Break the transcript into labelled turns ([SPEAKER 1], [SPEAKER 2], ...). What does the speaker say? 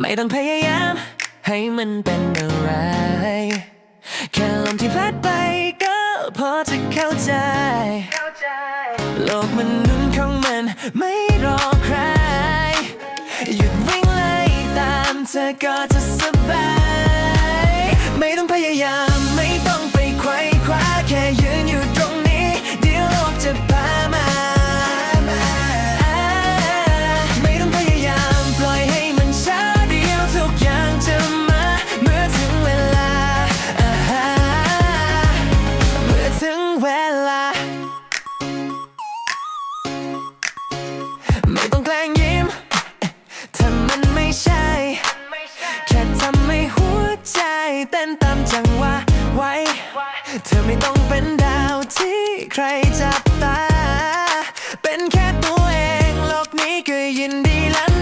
[SPEAKER 1] ไม่ต้องพยายาม ให้มันเป็นอะไร แค่ลมที่พัดไปก็พอจะเข้าใจ โลกมันนุ่นของมันไม่รอใคร หยุดวิ่งไล่ตามเธอก็จะสบาย ตามจังหวะไวเธอไม่ต้องเป็นดาวที่ใครจับตา เป็นแค่ตัวเองโลกนี้ก็ยินดีแล้ว